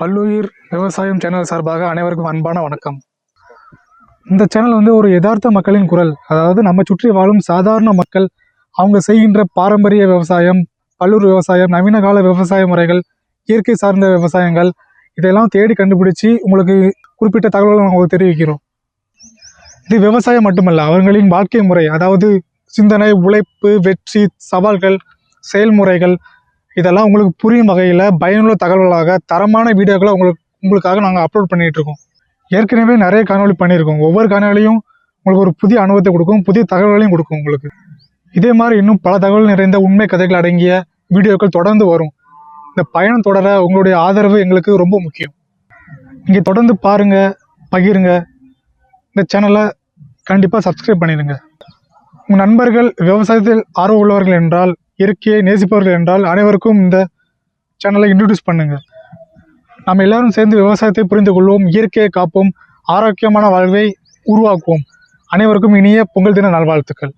பல்லுயிர் விவசாயம் சேனல் சார்பாக அனைவருக்கும் அன்பான வணக்கம். இந்த சேனல் வந்து ஒரு யதார்த்த மக்களின் குரல். அதாவது நம்ம சுற்றி வாழும் சாதாரண மக்கள் அவங்க செய்கின்ற பாரம்பரிய விவசாயம் பல்லூர் விவசாயம் நவீன கால விவசாய முறைகள் இயற்கை சார்ந்த விவசாயங்கள் இதெல்லாம் தேடி கண்டுபிடிச்சி உங்களுக்கு குறிப்பிட்ட தகவல்களை உங்களுக்கு தெரிவிக்கிறோம். இது விவசாயம் மட்டுமல்ல அவர்களின் வாழ்க்கை முறை அதாவது சிந்தனை உழைப்பு வெற்றி சவால்கள் செயல்முறைகள் இதெல்லாம் உங்களுக்கு புரியும் வகையில் பயனுள்ள தகவல்களாக தரமான வீடியோக்களை உங்களுக்கு உங்களுக்காக நாங்கள் அப்லோட் பண்ணிகிட்ருக்கோம் இருக்கோம். ஏற்கனவே நிறைய காணொலி பண்ணியிருக்கோம். ஒவ்வொரு காணொலியும் உங்களுக்கு ஒரு புதிய அனுபவத்தை கொடுக்கும் புதிய தகவல்களையும் கொடுக்கும் உங்களுக்கு. இதே மாதிரி இன்னும் பல தகவல் நிறைந்த உண்மை கதைகள் அடங்கிய வீடியோக்கள் தொடர்ந்து வரும். இந்த பயணம் தொடர உங்களுடைய ஆதரவு எங்களுக்கு ரொம்ப முக்கியம். நீங்கள் தொடர்ந்து பாருங்கள் பகிருங்க. இந்த சேனலை கண்டிப்பாக சப்ஸ்கிரைப் பண்ணிடுங்க. உங்கள் நண்பர்கள் விவசாயத்தில் ஆர்வம் உள்ளவர்கள் என்றால் இயற்கையை நேசிப்பவர்கள் என்றால் அனைவருக்கும் இந்த சேனலை இன்ட்ரடியூஸ் பண்ணுங்க. நாம் எல்லாரும் சேர்ந்து விவசாயத்தை புரிந்து கொள்வோம் இயற்கையை காப்போம் ஆரோக்கியமான வாழ்வை உருவாக்குவோம். அனைவருக்கும் இனிய பொங்கல் தின நல்வாழ்த்துக்கள்.